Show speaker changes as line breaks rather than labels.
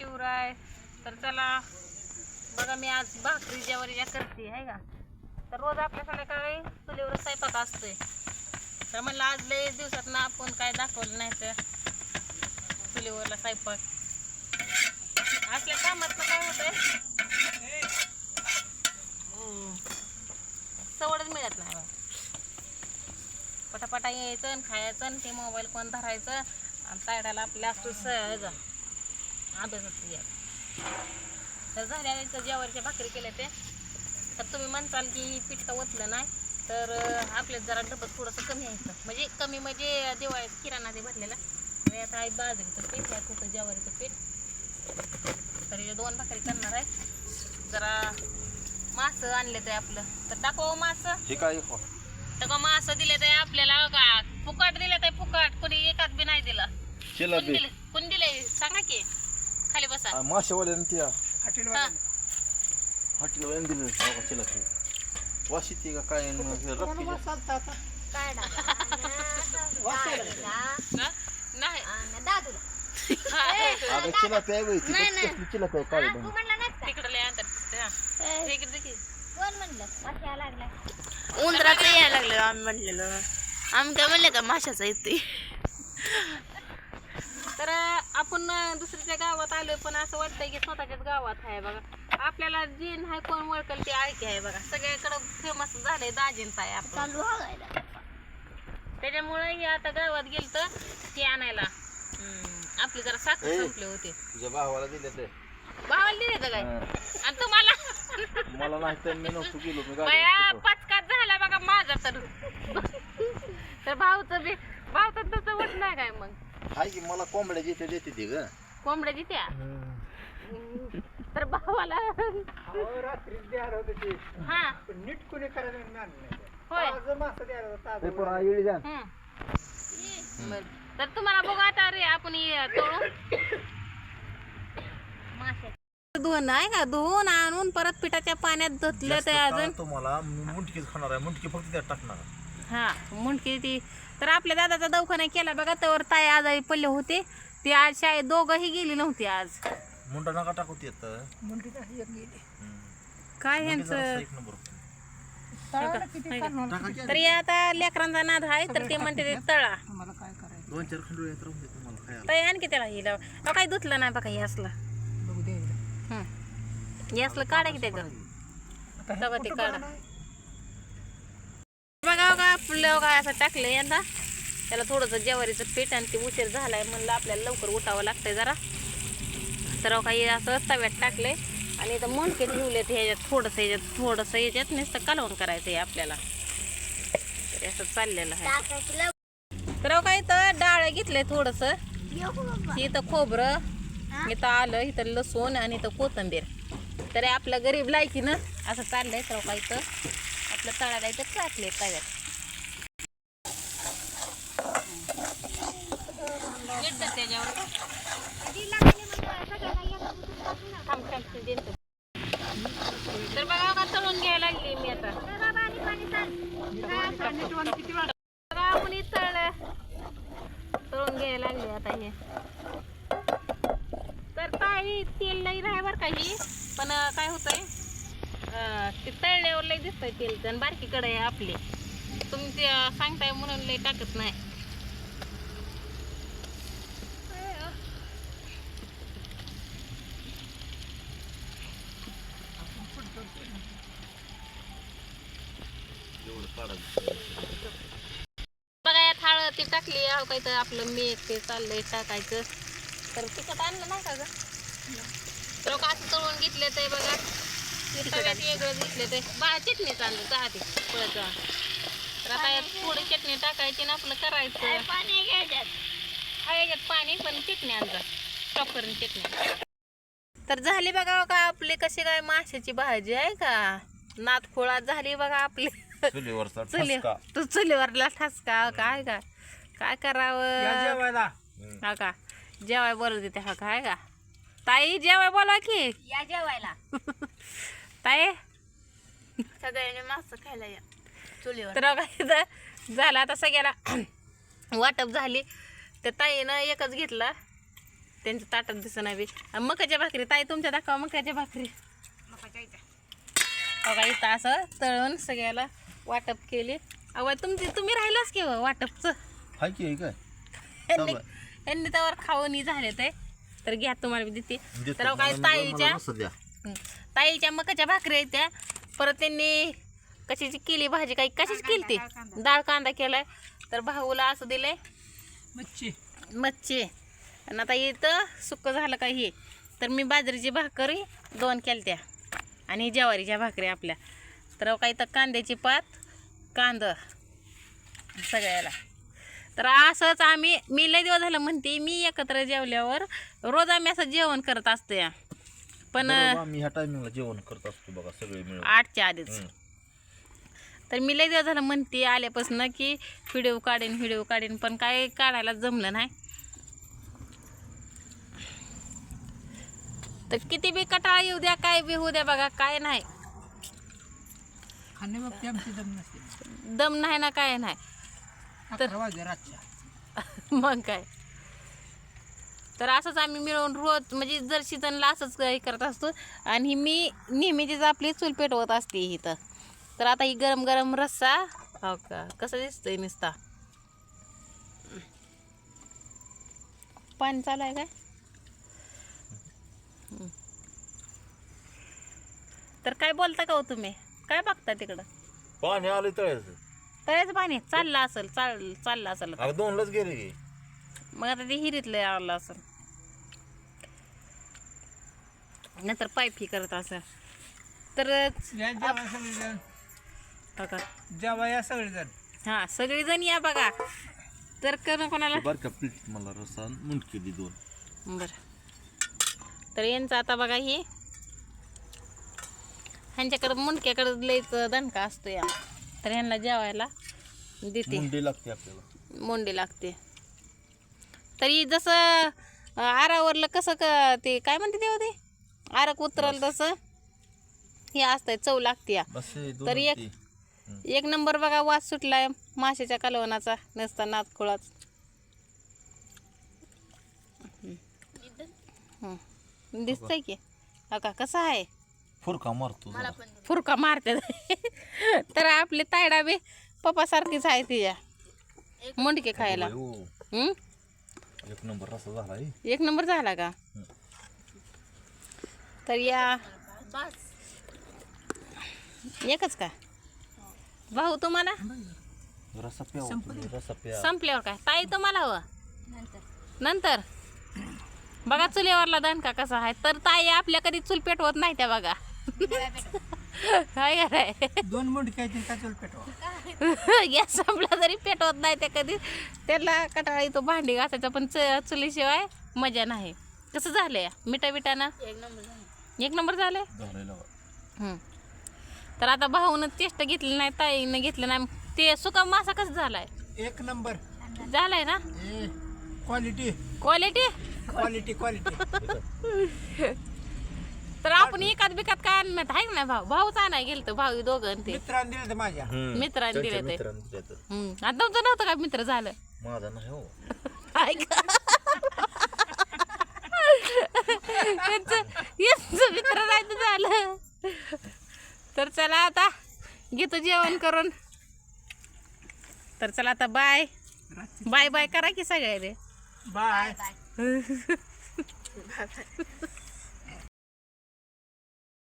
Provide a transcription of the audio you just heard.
शिवराय. तर चला बघा मी आज भाकरी ज्वारीच्या करते आहे का? तर रोज आपल्या संध्याकाळी चुलीवर स्वयंपाक असतोय. तर म्हणलं आज लय दिवसात ना आपण काय दाखवलं नाही तर चुलीवरला स्वयंपाक. असल्या कामात काय होतंय? आहे सवडच मिळत नाही पटापटा यायचं आणि खायचं आणि ते मोबाईल कोण धरायचं आणि साईडाला आपल्या असतो सहज. अभ्यासात या तर झाल्या जेवारीच्या भाकरी केल्या ते तर तुम्ही म्हणताल की पीठ ओतलं नाही तर अं, आपल्यात जरा डबल थोडंसं कमी यायचं म्हणजे कमी म्हणजे दिवाळीत किराणा ते भरलेला. आणि आता आहे बाजरीचं पीठ यात होतं ज्वारीचं पीठ. तर हे दोन भाकरी करणार आहे. जरा मासं आणले ते आपलं. तर दाखव मासं.
हे काय?
तर मासं दिले ते आपल्याला का फुकट दिले ते फुकट. कोणी एकात बी नाही दिलं. कोण दिले? कोण दिले सांगा की. खाली बसा.
माशावाल्यानं त्या
हा.
हॉटेलवाल्यानं दिलं जिलेबी वाशी ती का काय न हे रब्बी
हा? नाही हा.
अगं चिलापी आहे बाई ती कसली आहे काळी बनवून
तिकडं लय अंतर दिसतंय, हा. हे इकडे की.
उंदराचं यायला लागलं आम्ही म्हणलेलं. आम्ही काय म्हणले का माशाचं येते
तर आपण दुसऱ्याच्या गावात आलोय पण असं वाटतंय की स्वतःच्याच गावात आहे बघा. आपल्याला जे नाही कोण ओळखल ते ऐकी आहे बघा. सगळ्याकडं फेमस झालंय दाजींचा आहे आपण.
चालू हागायला
त्याच्यामुळे हे आता गावात गेलत ते आणायला. आपली जरा साखर. संपले होते.
तुझ्या भावाला दिले ते.
भावाला दिले तर काय. आणि तुम्हाला?
मला नाही तर मी नव्हतो गेलो मी
बाया
गाडी
पचकात झाला बघा माझा तर. तर भाऊचं बी भाऊचं तसं होत नाही काय मग?
हाय की मला कोंबड्या जिथे देते ती ग.
कोंबड्याची त्या तर भावाला हा.
नीट कोणी करायला नाही
होय.
ताजं मासं द्यायला होतं, ताजं
ते पण आई द्या
हम्म. बरं. तर तुम्हाला बघू आता रे आपण हे तळू धुवून आहे का? धुवून आणून परत पिठाच्या पाण्यात धुतलं ते अजून.
तुम्हाला मुंटकीच खाणार आहे मुंटकी फक्त त्यात टाकणार
हा. मुंडकी ती तर आपल्या दादाचा दवाखाना केला बघा तर ताई आजारी पडले होते. ते आज शाळेत दोघंही गेली नव्हती आज.
मुंडा नका टाकू ते येत
मुंडीत अशी एक गेली.
काय ह्यांचं?
एक नंबर
तर या आता लेकरांचा नाद आहे तर ते म्हणते ते तळा.
तुम्हाला काय करायचं?
दोन चार खंड येत राहून दे तुम्हाला खायला.
ताई आणखी त्याला हे लावा. अहो, काही धुतलं नाही बघा हे असलं. हे असलं काढा की त्याचं.
हे
बघा ते काढा.
बघा
काय असं टाकलं यंदा. त्याला थोडंसं ज्वारीचं पीठ आणि ते उशीर झालाय म्हणलं आपल्याला लवकर उठावं लागतंय जरा. तर काही असं तव्यात टाकलंय. आणि इथं मणके ठेवले ते ह्याच्यात थोडंसं ह्याच्यात थोडंसं ह्याच्यात नुसतं कालवून करायचं आहे आपल्याला. तर असं चाललेलं आहे. तर अहो काही डाळ घेतलंय थोडंसं. इथं खोबरं इथं आलं इथं लसूण आणि इथं कोथिंबीर. तरी आपलं गरीब लायकीनं असं चाललंय तर अहो काही तर आपलं तळाला इथं टाकले तव्यात. तर त्याच्यावर थांब, थांब, ते देतो. तर बघा का तळून घ्यायला लागली मी आता. बघा आपण तळलं. तळून घ्यायला लागली आता हे. तर काही तेल नाही राहा बरं काही पण काय होतंय? अं, ते तळल्यावर लई दिसतंय तेल. आणि बारकी कढई आहे आपली. तुम्ही ते सांगताय म्हणून लई टाकत नाही बघा या टाकली अहो काही तर आपलं मीठ ते चाललंय टाकायचं. तर तिखट आणलं नाही का ग? तर का असं तळून घेतले ते बघा. तव्यात वेगळं घेतले ते. बा चटणी चाललं चहा ती पळत जा. तर आता थोडी चटणी टाकायची ना आपलं करायचं.
पाणी घ्यायच्यात
हा याच्यात पाणी पण चटणी आणजा. चॉप करून चटणी. तर झाली बघा हो का आपली कशी काय माशाची भाजी आहे का? नातखोळा झाली बघा आपली.
चुलीवरचा
चुली
ठसका.
तू चुलीवरला ठसका काय का? काय
या
करावं
जेवायला
हा का? जेवाय बोलत देते हा काय का? ताई जेवाय बोला की.
या जेवायला.
ताई?
सगळ्यांनी मासं खायला या. चुलीवर.
तर बघा इथं झालं आता सगळ्याला वाटप झाली. तर ताईनं एकच घेतला. त्यांच्या ताटात दिसत नाही मकाच्या भाकरी ताई तुमच्या दाखवा मकाच्या भाकरी. बघा इथं. असं तळून सगळ्याला वाटप केले. अहो तुमची तुम्ही राहिलाच की हो वाटपचं?
हाय की काय
यांनी यांनी त्यावर खावणी झाले ते. तर घ्या तुम्हाला मी देते.
देतो.
तर अहो काय
मला- मला
ताईच्या
द्या.
हं. ताईच्या मकाच्या भाकरी आहेत त्या. परत त्यांनी कशाची केली भाजी? काही कशाची केली ती डाळ कांदा केलाय. तर भाऊला असं दिलंय.
मच्छी.
मच्छी. आणि आता इथं सुक्क झालं का हे? तर मी बाजरीची भाकरी दोन केलत्या. आणि ज्वारीच्या भाकरी आपल्या. तर अहो काही तर कांद्याची पात कांदा. सगळ्याला. तर असंच आम्ही मी लय दिवस झालं म्हणते मी एकत्र जेवल्यावर रोज आम्ही असं जेवण करत असतो या पण
बरोबर, आम्ही ह्या टायमिंगला जेवण करत असतो बघा सगळे मिळून.
आठच्या आधीच. तर मी लय दिवस झालं म्हणते आल्यापासून की व्हिडिओ काढेन व्हिडिओ काढेन पण काय काढायला जमलं नाही. तर किती बी कटाळा येऊ द्या काय बी होऊ द्या बघा काय नाही.
दम
नाही ना काय नाही.
रातच्या.
मग काय? तर असंच आम्ही मिळून रोज म्हणजे जर सीझनला असंच हे करत असतो आणि मी नेहमीचीच आपली चूल पेटवत असते इथं. तर आता ही गरम गरम रस्सा हो का? कसं दिसतंय नुसता? पाणी चालू आहे काय. तर काय बोलता का हो तुम्ही? काय बघता तिकडं?
पाणी आलं तळ्याचं.
तळ्याचं पाणी चाललं असेल चाल चाललं असेल
अगं दोनलाच गेले की.
मग आता ते हिरीतलं आलं असं नंतर पाईप ही करत असं तर
या जेव्हा सगळेजण.
बघा.
जेव्हा या सगळेजण.
हा सगळीजण या बघा. तर करणं कोणाला?
बर का पीठ मला रस्सा मुंडकी दे दोन.
बरं. तर यांचं आता बघा हे. ह्यांच्याकडं मुंडक्याकडं लयच दणका असतो या तर ह्यांना जेवायला देते.
मुंडी लागते आपल्याला.
मोंडी लागते. तरी जसं अं, आरावरलं कसं क ते काय म्हणते तेव्हा ते? आरक उतरल तसं? हे असतंय चव लागते या.
बस हे दोन
तर एक
होती.
एक नंबर बघा वास सुटलाय. माशाच्या कालवणाचा नसता नात खोळाच. हं. दिसतंय की? का कसं आहे?
फुरका मारतो जरा.
फुरका मारते तर आपले तायडा बी पप्पासारखीच आहे तिच्या मुंडके खायला.
हो,
हं?
एक नंबर रस्सा झाला हे.
एक नंबर झाला का? तर या. एकच का? भाऊ तुम्हाला?
रस्सा प्यावा तुम्ही, रस्सा प्या.
संपल्यावर काय? ताई तुम्हाला हवं? नंतर. बघा चुलीवरला दणका कसा आहे. तर ताई आपल्या कधी चूल पेटवत नाही त्या बघा. काय काय
दोन मुंडक्याची का चूल पेटवा
गॅस संपला तरी पेटवत नाही त्या कधी. त्याला कटाळा येतो भांडी घासायचा पण च- चुलीशिवाय मजा नाही. कसं झालंय? मिठा बिटाना? एक नंबर. हं. तर आता भाऊनं टेस्ट घेतली नाही ताईनं घेतलं नाही. ते सुका मासा कसं झालाय?
एक नंबर.
झालाय ना?
A quality
quality
quality quality
तर आपण एकात बिकात काय आणण्यात आहे ना भाऊ? भाऊच आणाय गेलं तर भाऊ दोघं आणि ते.
मित्रांनी दिलं माझ्या.
हम्म.
मित्रांनी
त्यांच्या
दिलं ते.
मित्रांनी दिलं.
हं. आता तुमचं नव्हतं का मित्र झालं?
माझा नाही हो.
ऐक यांचं यांचं मित्र नाही तर झालं. तर चला आता घेतो जेवण करून. तर चला आता बाय. बाय बाय करा की सगळे रे
बाय.